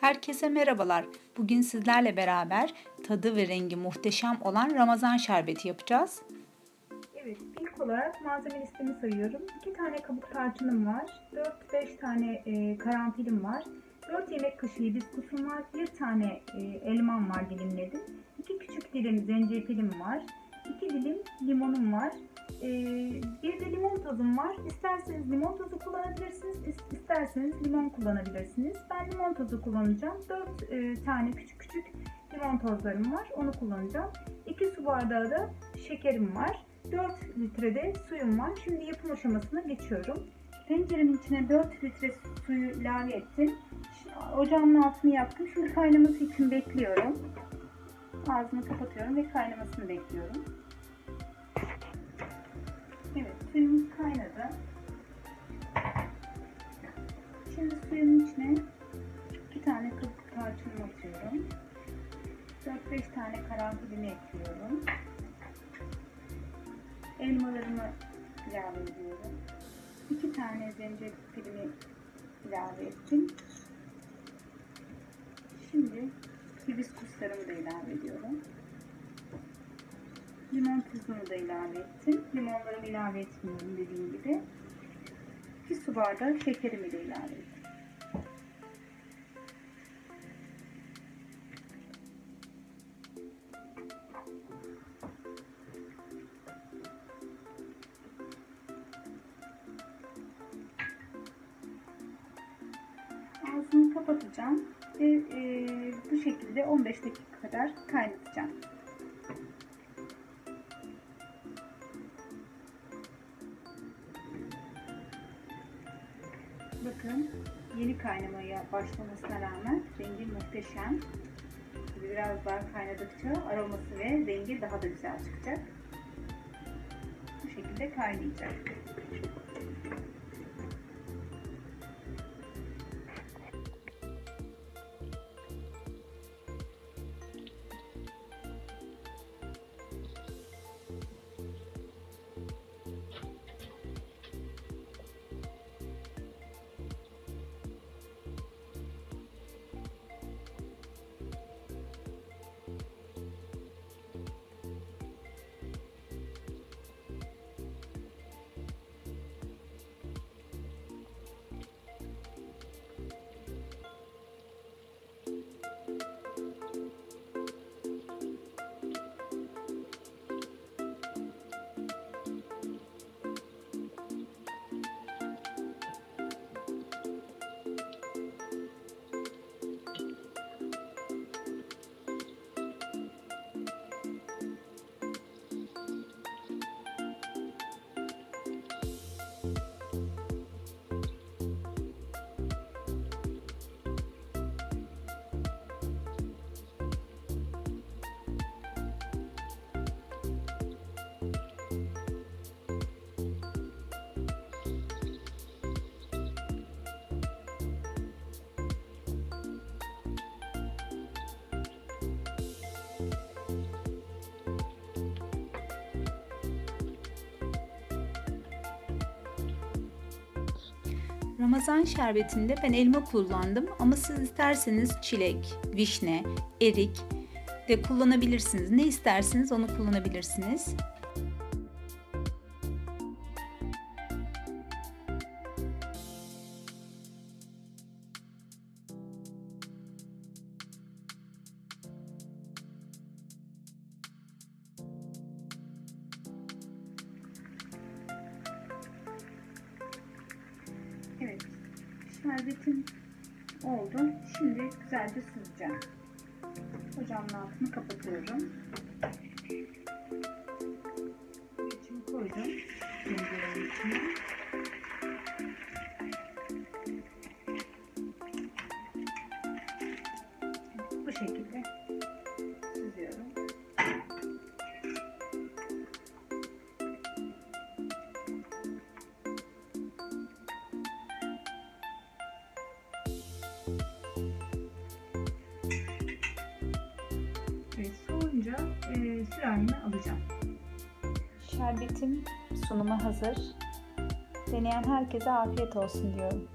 Herkese merhabalar. Bugün sizlerle beraber tadı ve rengi muhteşem olan Ramazan şerbeti yapacağız. Evet, ilk olarak malzeme listemi sayıyorum. 2 tane kabuk tarçınım var. 4-5 tane e, karanfilim var. 4 yemek kaşığı hibiskusum var. 1 tane e, elmam var dilimledim. 2 küçük dilim zencefilim var. 2 dilim limonum var. E, bir de limon tozum var. İsterseniz limon tozu kullanabilirsiniz. is- isterseniz limon kullanabilirsiniz. Ben limon tozu kullanacağım. 4 e, tane küçük küçük limon tozlarım var. Onu kullanacağım. 2 su bardağı da şekerim var. 4 litrede suyum var. Şimdi yapım aşamasına geçiyorum. Tencerenin içine 4 litre suyu ilave ettim. Ocağımın altını yaktım. Şimdi kaynaması için bekliyorum. Ağzını kapatıyorum ve kaynamasını bekliyorum. Suyumuz kaynadı. Şimdi suyun içine 2 tane kabuk tarçınımı atıyorum. 4-5 tane karanfilini ekliyorum. Elmalarımı ilave ediyorum. 2 tane zencefilimi ilave ettim. Şimdi hibiskuslarımı da ilave ediyorum. Limon tuzunu da ilave ettim. Limonlarımı ilave etmiyorum dediğim gibi. 2 su bardağı şekerimi de ilave ettim. Ağzını kapatacağım ve e, bu şekilde 15 dakika kadar kaynatacağım. Bakın yeni kaynamaya başlamasına rağmen rengi muhteşem. Biraz daha kaynadıkça aroması ve rengi daha da güzel çıkacak. Bu şekilde kaynayacak. Ramazan şerbetinde ben elma kullandım ama siz isterseniz çilek, vişne, erik de kullanabilirsiniz. Ne isterseniz onu kullanabilirsiniz. Şerbetim oldu. Şimdi güzelce süzeceğim. Ocağımın altını kapatıyorum. İçini koydum. Tencerenin içine. Bu şekilde e, sürahime alacağım. Şerbetim sunuma hazır. Deneyen herkese afiyet olsun diyorum.